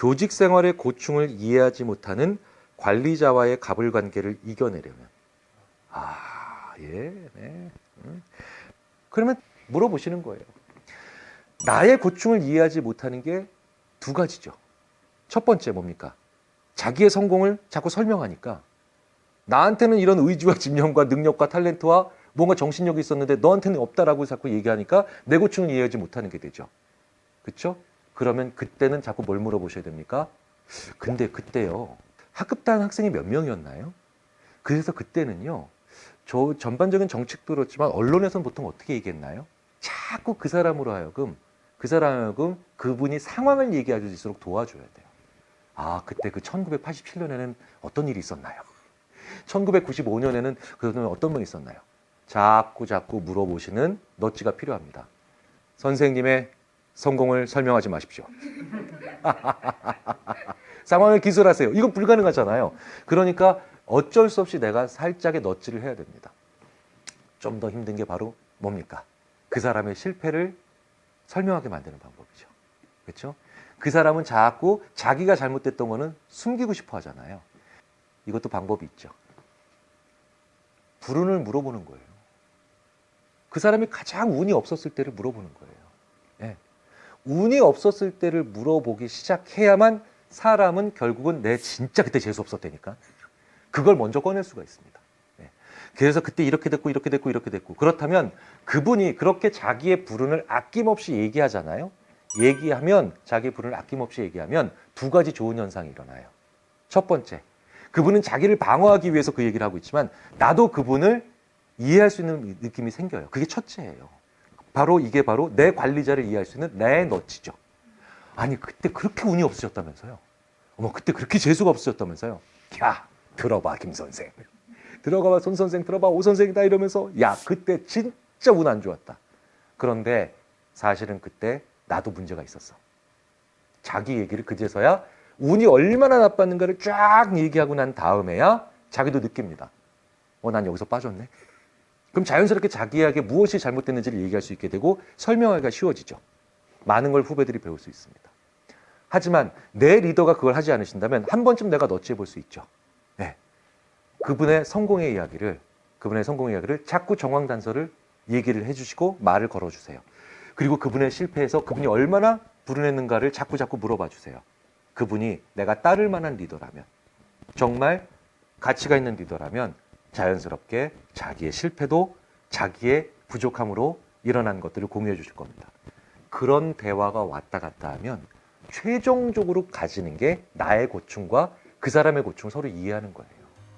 교직 생활의 고충을 이해하지 못하는 관리자와의 갑을 관계를 이겨내려면 아, 예, 네. 음. 그러면 물어보시는 거예요. 나의 고충을 이해하지 못하는 게 두 가지죠. 첫 번째 뭡니까? 자기의 성공을 자꾸 설명하니까 나한테는 이런 의지와 집념과 능력과 탤런트와 뭔가 정신력이 있었는데 너한테는 없다라고 자꾸 얘기하니까 내 고충을 이해하지 못하는 게 되죠. 그렇죠? 그러면 그때는 자꾸 뭘 물어보셔야 됩니까? 근데 그때요. 학급단 학생이 몇 명이었나요? 그래서 그때는요. 저 전반적인 정책도 그렇지만 언론에서는 보통 어떻게 얘기했나요? 자꾸 그 사람으로 하여금 그 사람 하여금 그분이 상황을 얘기해 줄수록 도와줘야 돼요. 아, 그때 그 1987년에는 어떤 일이 있었나요? 1995년에는 그는 어떤 분이 있었나요? 자꾸 자꾸 물어보시는 너찌가 필요합니다. 선생님의 성공을 설명하지 마십시오. 상황을 기술하세요. 이거 불가능하잖아요. 그러니까 어쩔 수 없이 내가 살짝의 너찌를 해야 됩니다. 좀 더 힘든 게 바로 뭡니까? 그 사람의 실패를 설명하게 만드는 방법이죠. 그렇죠? 그 사람은 자꾸 자기가 잘못됐던 거는 숨기고 싶어 하잖아요. 이것도 방법이 있죠. 불운을 물어보는 거예요. 그 사람이 가장 운이 없었을 때를 물어보는 거예요. 예. 운이 없었을 때를 물어보기 시작해야만 사람은 결국은 내 진짜 그때 재수 없었다니까. 그걸 먼저 꺼낼 수가 있습니다. 예. 그래서 그때 이렇게 됐고 이렇게 됐고 이렇게 됐고 그렇다면 그분이 그렇게 자기의 불운을 아낌없이 얘기하잖아요. 얘기하면 자기 불운을 아낌없이 얘기하면 두 가지 좋은 현상이 일어나요. 첫 번째, 그분은 자기를 방어하기 위해서 그 얘기를 하고 있지만 나도 그분을 이해할 수 있는 느낌이 생겨요. 그게 첫째예요. 바로 이게 바로 내 관리자를 이해할 수 있는 내 너치죠. 아니 그때 그렇게 운이 없으셨다면서요. 어머 그때 그렇게 재수가 없으셨다면서요. 야 들어봐 김 선생. 들어가봐 손 선생 들어봐 오 선생이다 이러면서 야 그때 진짜 운 안 좋았다. 그런데 사실은 그때 나도 문제가 있었어. 자기 얘기를 그제서야 운이 얼마나 나빴는가를 쫙 얘기하고 난 다음에야 자기도 느낍니다. 어, 난 여기서 빠졌네. 그럼 자연스럽게 자기에게 무엇이 잘못됐는지를 얘기할 수 있게 되고 설명하기가 쉬워지죠. 많은 걸 후배들이 배울 수 있습니다. 하지만 내 리더가 그걸 하지 않으신다면 한 번쯤 내가 너치해 볼 수 있죠. 네. 그분의 성공의 이야기를, 그분의 성공의 이야기를 자꾸 정황단서를 얘기를 해주시고 말을 걸어주세요. 그리고 그분의 실패에서 그분이 얼마나 불운했는가를 자꾸 자꾸 물어봐 주세요. 그분이 내가 따를 만한 리더라면, 정말 가치가 있는 리더라면 자연스럽게 자기의 실패도 자기의 부족함으로 일어난 것들을 공유해 주실 겁니다. 그런 대화가 왔다 갔다 하면 최종적으로 가지는 게 나의 고충과 그 사람의 고충을 서로 이해하는 거예요.